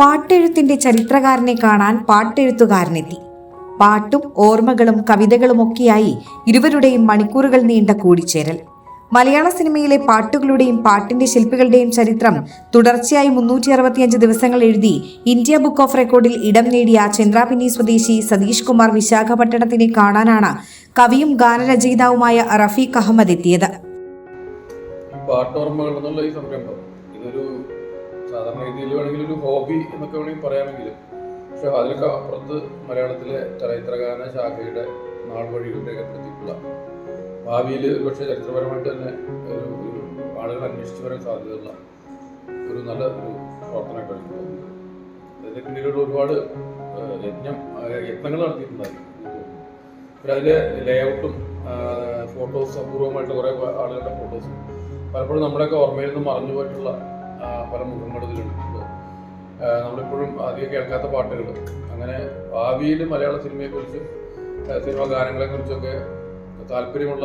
പാട്ടെഴുത്തിന്റെ ചരിത്രകാരനെ കാണാൻ പാട്ടെഴുത്തുകാരനെത്തി. പാട്ടും ഓർമ്മകളും കവിതകളും കവിതകളുമൊക്കെയായി ഇരുവരുടെയും മണിക്കൂറുകൾ നീണ്ട കൂടിച്ചേരൽ. മലയാള സിനിമയിലെ പാട്ടുകളുടെയും പാട്ടിന്റെ ശില്പികളുടെയും ചരിത്രം തുടർച്ചയായി മുന്നൂറ്റി അറുപത്തിയഞ്ച് ദിവസങ്ങൾ എഴുതി ഇന്ത്യ ബുക്ക് ഓഫ് റെക്കോർഡിൽ ഇടം നേടിയ ചന്ദ്രാപിന്നി സ്വദേശി സതീഷ് കുമാർ വിശാഖപട്ടണത്തിനെ കാണാനാണ് കവിയും ഗാനരചയിതാവുമായ റഫീഖ് അഹമ്മദ് എത്തിയത്. പാട്ടോർമ്മകൾ എന്നുള്ള ഈ സാധാരണ രീതിയിൽ വേണമെങ്കിൽ ഒരു ഹോബി എന്നൊക്കെ വേണമെങ്കിൽ പറയാമെങ്കിലും. പക്ഷെ അതിലൊക്കെ അപ്പുറത്ത് മലയാളത്തിലെ ചരിത്രകാരന ശാഖയുടെ നാൾ വഴികൾ രേഖപ്പെടുത്തിയിട്ടുള്ള ഭാവിയിൽ പക്ഷേ ചരിത്രപരമായിട്ട് തന്നെ ഒരു ഒരു ആളുകൾ അന്വേഷിച്ചു വരാൻ സാധ്യതയുള്ള ഒരു നല്ല ഒരു പ്രവർത്തന കഴിഞ്ഞു അതിന്റെ പിന്നിലുള്ള ഒരുപാട് യജ്ഞം യത്നങ്ങൾ നടത്തിയിട്ടുണ്ടായിരുന്നു. പിന്നെ ലേഔട്ടും ഫോട്ടോസ് അപൂർവമായിട്ട് കുറേ ആളുകളുടെ ഫോട്ടോസും പലപ്പോഴും നമ്മുടെയൊക്കെ ഓർമ്മയിൽ നിന്ന് മറഞ്ഞു പോയിട്ടുള്ള പല മുഖങ്ങളിലുണ്ട് നമ്മളിപ്പോഴും അധികം കേൾക്കാത്ത പാട്ടുകൾ. അങ്ങനെ ഭാവിയിൽ മലയാള സിനിമയെക്കുറിച്ചും സിനിമ ഗാനങ്ങളെക്കുറിച്ചൊക്കെ താല്പര്യമുള്ള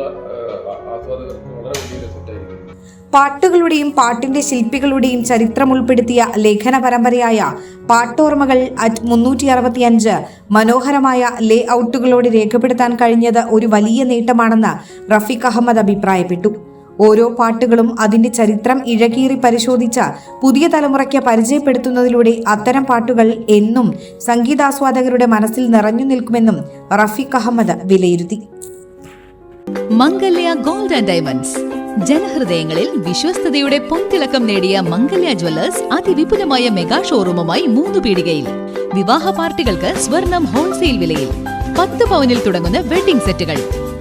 ആസ്വാദകർ വളരെ വലിയ രസത്തായിരിക്കും പാട്ടുകളുടെയും പാട്ടിന്റെ ശില്പികളുടെയും ചരിത്രം ഉൾപ്പെടുത്തിയ ലേഖന പരമ്പരയായ പാട്ടോർമ്മകൾ അറ്റ് മുന്നൂറ്റി അറുപത്തിയഞ്ച് മനോഹരമായ ലേ ഔട്ടുകളോട് രേഖപ്പെടുത്താൻ കഴിഞ്ഞത് ഒരു വലിയ നേട്ടമാണെന്ന് റഫീഖ് അഹമ്മദ് അഭിപ്രായപ്പെട്ടു. ഓരോ പാട്ടുകളും അതിന്റെ ചരിത്രം ഇഴകീറി പരിശോധിച്ച പുതിയ തലമുറയ്ക്ക് പരിചയപ്പെടുത്തുന്നതിലൂടെ അത്തരം പാട്ടുകൾ എന്നും സംഗീതാസ്വാദകരുടെ മനസ്സിൽ നിറഞ്ഞു നിൽക്കുമെന്നും റഫീഖ് അഹമ്മദ് വിലയിരുത്തി. Mangalya gold and diamonds. ജനഹൃദയങ്ങളിൽ വിശ്വസ്തയുടെ പൊൻതിളക്കം നേടിയ മംഗല്യ ജ്വല്ലേഴ്സ് അതിവിപുലമായ മെഗാ ഷോറൂമുമായി മൂന്ന് പീടികയിൽ. വിവാഹ പാർട്ടികൾക്ക് സ്വർണം ഹോൾസെയിൽ വിലയിൽ. പത്ത് പവനിൽ തുടങ്ങുന്ന വെഡിംഗ് സെറ്റുകൾ.